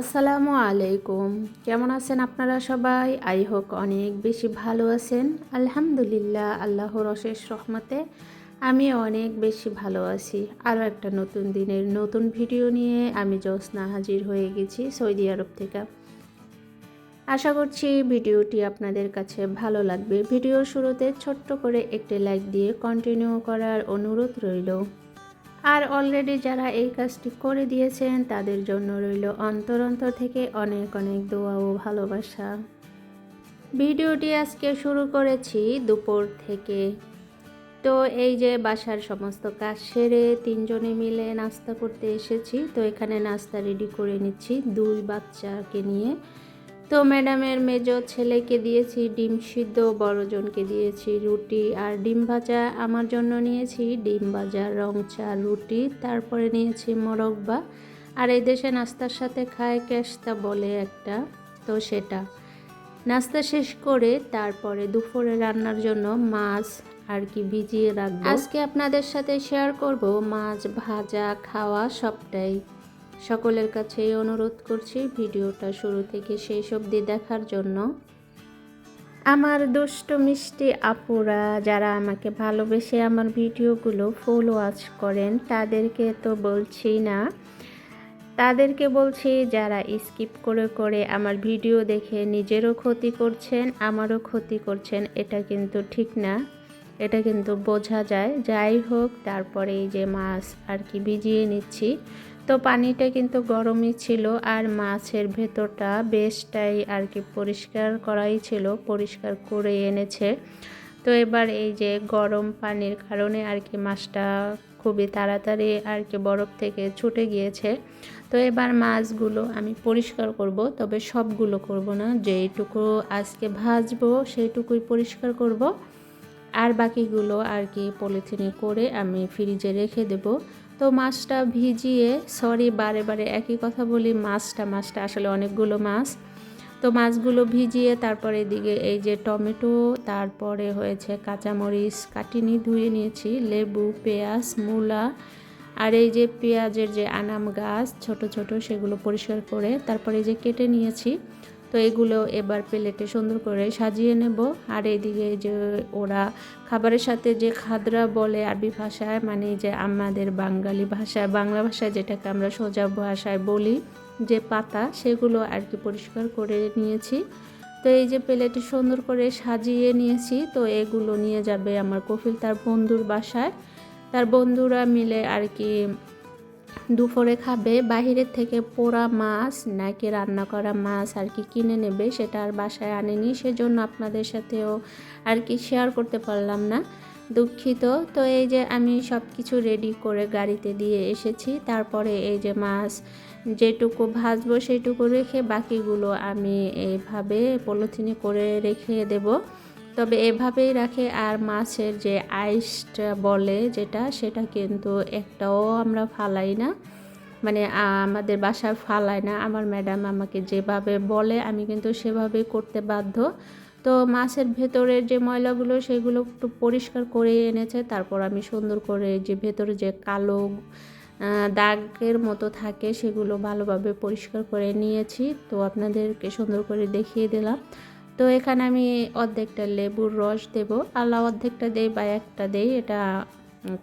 আসসালামু আলাইকুম। কেমন আছেন আপনারা সবাই? আই হোক অনেক বেশি ভালো আছেন। আলহামদুলিল্লাহ, আল্লাহর অশেষ রহমতে আমি অনেক বেশি ভালো আছি। আরও একটা নতুন দিনের নতুন ভিডিও নিয়ে আমি জ্যোৎস্না হাজির হয়ে গেছি সৌদি আরব থেকে। আশা করছি ভিডিওটি আপনাদের কাছে ভালো লাগবে। ভিডিওর শুরুতে ছোট্ট করে একটি লাইক দিয়ে কন্টিনিউ করার অনুরোধ রইল। আর অলরেডি যারা এই কাজটি করে দিয়েছেন, তাদের জন্য রইল অন্তর অন্তর থেকে অনেক অনেক দোয়া ও ভালোবাসা। ভিডিওটি আজকে শুরু করেছি দুপুর থেকে। তো এই যে বাসার সমস্ত কাজ সেরে তিনজনে মিলে নাস্তা করতে এসেছি। তো এখানে নাস্তা রেডি করে নিচ্ছি দুই বাচ্চাকে নিয়ে। তো ম্যাডামের মেজ ছেলেকে দিয়েছি, ডিম সিদ্ধ, বড়জনকে দিয়েছি রুটি আর ডিম ভাজা আমার জন্য নিয়েছি। ডিম ভাজা, রং চা, রুটি, তারপরে নিয়েছি মোরব্বা আর এই দেশে নাস্তার সাথে খায় ক্যাস্তা বলে একটা, তো সেটা। নাস্তা শেষ করে তারপরে দুপুরে রান্নার জন্য মাছ আর কি ভিজিয়ে রাখব। আজকে আপনাদের সাথে শেয়ার করব মাছ ভাজা, খাওয়া সবটাই। সকলের কাছেই অনুরোধ করছি ভিডিওটা শুরু থেকে শেষ অবধি দেখার জন্য। আমার দুষ্ট মিষ্টি আপুরা, যারা আমাকে ভালোবেসে আমার ভিডিওগুলো ফুল ওয়াচ করেন, তাদেরকে তো বলছি না। তাদেরকে বলছি, যারা স্কিপ করে করে আমার ভিডিও দেখে নিজেরও ক্ষতি করছেন, আমারও ক্ষতি করছেন, এটা কিন্তু ঠিক না। এটা কিন্তু বোঝা যায়। যাই হোক, তারপরে এই যে মাছ আর কি ভিজিয়ে নিচ্ছি তো পানিটা কিন্তু গরমই ছিল আর মাছের ভেতরটা বেশটাই আর কি পরিষ্কার করাই ছিল, পরিষ্কার করে এনেছে। তো এবার এই যে গরম পানির কারণে আর কি মাছটা খুবই তাড়াতাড়ি আর কি বরফ থেকে ছুটে গিয়েছে। তো এবার মাছগুলো আমি পরিষ্কার করব, তবে সবগুলো করব না, যেইটুকু আজকে ভাজবো সেইটুকুই পরিষ্কার করব। আর বাকিগুলো আর কি পলিথিনে করে আমি ফ্রিজে রেখে দেব। তো মাছটা ভিজিয়ে সরি বারে বারে একই কথা বলি, মাছটা মাছটা আসলে অনেকগুলো মাছ। তো মাছগুলো ভিজিয়ে তারপরে এদিকে এই যে টমেটো, তারপরে হয়েছে কাঁচামরিচ, কাটিনি, ধুয়ে নিয়েছি, লেবু, পেঁয়াজ, মূলা, আর এই যে পেঁয়াজের যে আনাম গাছ, ছোট ছোট, সেগুলো পরিষ্কার করে তারপরে যে কেটে নিয়েছি। তো এগুলো এবার প্লেটে সুন্দর করে সাজিয়ে নেব। আর এদিকে যে ওরা খাবারের সাথে যে খাদরা বলে আরবি ভাষায় মানে যে আমাদের বাঙালি ভাষায়, বাংলা ভাষায় যেটাকে আমরা সোজা ভাষায় বলি, যে পাতা, সেগুলো আর কি পরিষ্কার করে নিয়েছি। তো এই যে প্লেটে সুন্দর করে সাজিয়ে নিয়েছি, তো এগুলো নিয়ে যাবে আমার কফিল তার বন্ধুর বাসায়। তার বন্ধুরা মিলে আর কি দুপুরে খাবে, বাহিরের থেকে পোড়া মাছ, নাকি রান্না করা মাছ আর কি কিনে নেবে সেটা আর বাসায় আনেনি, সেজন্য আপনাদের সাথেও আর কি শেয়ার করতে পারলাম না। দুঃখিত। তো এই যে আমি সব কিছু রেডি করে গাড়িতে দিয়ে এসেছি, তারপরে এই যে মাছ যেটুকু ভাজবো সেটুকু রেখে বাকিগুলো আমি এইভাবে পলিথিনে করে রেখে দেব। তবে এভাবেই রাখে আর মাছের যে আইসটা বলে যেটা, সেটা কিন্তু একটাও আমরা ফালাই না। মানে আমাদের বাসায় ফালাই না। আমার ম্যাডাম আমাকে যেভাবে বলে, আমি কিন্তু সেভাবে করতে বাধ্য। তো মাছের ভেতরের যে ময়লাগুলো, সেগুলো একটু পরিষ্কার করে এনেছে। তারপর আমি সুন্দর করে যে ভেতরে যে কালো দাগের মতো থাকে, সেগুলো ভালোভাবে পরিষ্কার করে নিয়েছি। তো আপনাদেরকে সুন্দর করে দেখিয়ে দিলাম। তো এখানে আমি অর্ধেকটা লেবুর রস দেব। আলা অর্ধেকটা দেই বা একটা দেই এটা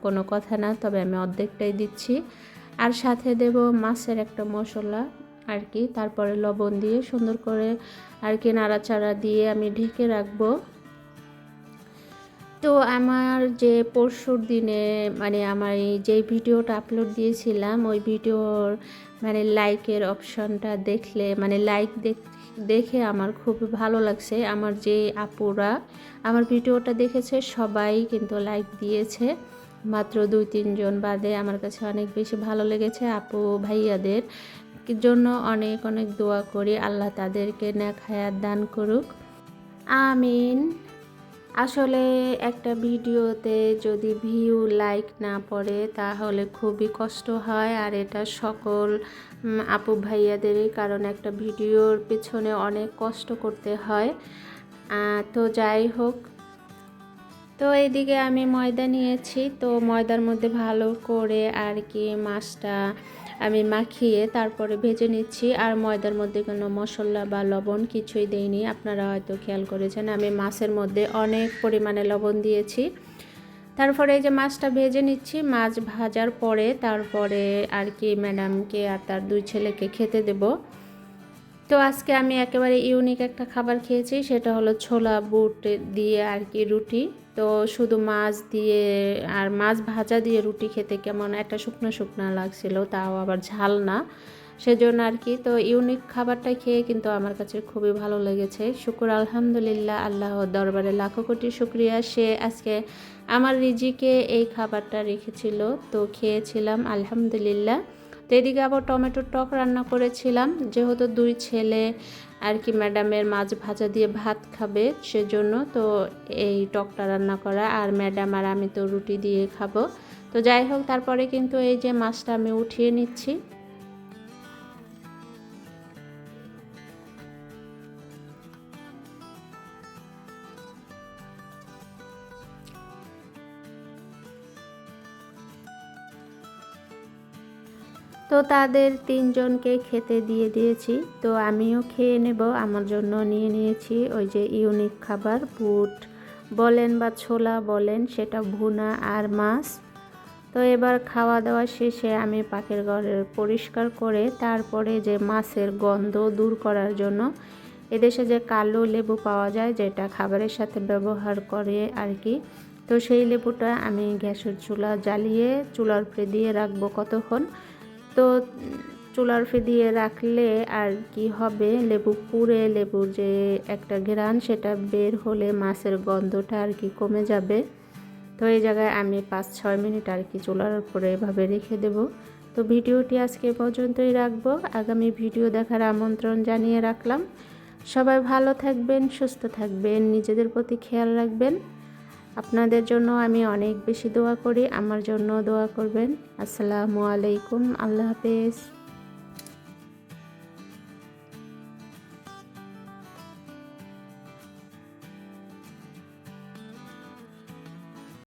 কোনো কথা না, তবে আমি অর্ধেকটাই দিচ্ছি। আর সাথে দেব মাছের একটা মশলা আর কি, তারপরে লবণ দিয়ে সুন্দর করে আর কি নাড়াচাড়া দিয়ে আমি ঢেকে রাখব। তো আমার যে পরশুর দিনে মানে আমার এই যে ভিডিওটা আপলোড দিয়েছিলাম, ওই ভিডিওর মানে লাইকের অপশনটা দেখলে মানে লাইক দেখ দেখে আমার খুব ভালো লাগছে। আমার যে আপুরা আমার ভিডিওটা দেখেছে, সবাই কিন্তু লাইক দিয়েছে। মাত্র দুই তিনজন বাদে আমার কাছে অনেক বেশি ভালো লেগেছে আপু ভাইয়াদের জন্য অনেক অনেক দোয়া করি। আল্লাহ তাদেরকে ন্যাক হায়াত দান করুক। আমিন। আসলে একটা ভিডিওতে যদি ভিউ লাইক না পড়ে তাহলে খুবই কষ্ট হয়, আর এটা সকল আপু ভাইয়াদেরই, কারণ একটা ভিডিওর পেছনে অনেক কষ্ট করতে হয়। তো যাই হোক। তো এইদিকে আমি ময়দা নিয়েছি, তো ময়দার মধ্যে ভালো করে আর কি মাছটা আমি মাখিয়ে তারপরে ভেজে নিচ্ছি। আর ময়দার মধ্যে কোনো মশলা বা লবণ কিছুই দেইনি। আপনারা হয়তো খেয়াল করেছেন, আমি মাছের মধ্যে অনেক পরিমাণে লবণ দিয়েছি। তারপরে এই যে মাছটা ভেজে নিচ্ছি, মাছ ভাজার পরে তারপরে আর কি ম্যাডামকে আর তার দুই ছেলেকে খেতে দেব। তো আজকে আমি একেবারে ইউনিক একটা খাবার খেয়েছি, সেটা হলো ছোলা বুট দিয়ে আর কি রুটি। তো শুধু মাছ দিয়ে আর মাছ ভাজা দিয়ে রুটি খেতে কেমন একটা শুকনো শুকনো লাগছিল, তাও আবার ঝাল না। সেজন্য আর কি, তো ইউনিক খাবারটা খেয়ে কিন্তু আমার কাছে খুবই ভালো লেগেছে। শুকুর আলহামদুলিল্লাহ আল্লাহ দরবারে লাখো কোটি শুক্রিয়া। সে আজকে আমার রিজিকে এই খাবারটা রেখেছিল, তো খেয়েছিলাম, আলহামদুলিল্লাহ। তো এদিকে আবার টমেটোর টক রান্না করেছিলাম, যেহেতু দুই ছেলে আর কি ম্যাডামের মাছ ভাজা দিয়ে ভাত খাবে সেজন্য, তো এই টকটা রান্না করা আর ম্যাডাম আর আমি তো রুটি দিয়ে খাব। তো যাই হোক, তারপরে কিন্তু এই যে মাছটা আমি উঠিয়ে নিচ্ছি। তো তাদের তিনজনকে খেতে দিয়ে দিয়েছি। তো আমিও খেয়ে নেব, আমার জন্য নিয়ে নিয়েছি ওই যে ইউনিক খাবার, বুট। বলেন বা ছোলা বলেন, সেটা ভুনা আর মাছ। তো এবার খাওয়া দাওয়া শেষে আমি পাখির ঘরের পরিষ্কার করে তারপরে যে মাছের গন্ধ দূর করার জন্য এদেশে যে কালো লেবু পাওয়া যায়, যেটা খাবারের সাথে ব্যবহার করে আর কি তো সেই লেবুটা আমি গ্যাসের চুলা জ্বালিয়ে চুলার উপরে দিয়ে রাখব কতক্ষণ। তো চুলার ফে দিয়ে রাখলে আর কি হবে? লেবু পুড়ে লেবুর যে একটা ঘ্রাণ, সেটা বের হলে মাছের গন্ধটা আর কি কমে যাবে। তো এই জায়গায় আমি পাঁচ ছয় মিনিট আর কি চুলার উপরে এভাবে রেখে দেব। তো ভিডিওটি আজকে পর্যন্তই রাখব। আগামী ভিডিও দেখার আমন্ত্রণ জানিয়ে রাখলাম। সবাই ভালো থাকবেন, সুস্থ থাকবেন, নিজেদের প্রতি খেয়াল রাখবেন। আপনাদের জন্য আমি অনেক বেশি দোয়া করি। আমার জন্য দোয়া করবেন। আসসালামু আলাইকুম। আল্লাহ হাফেজ।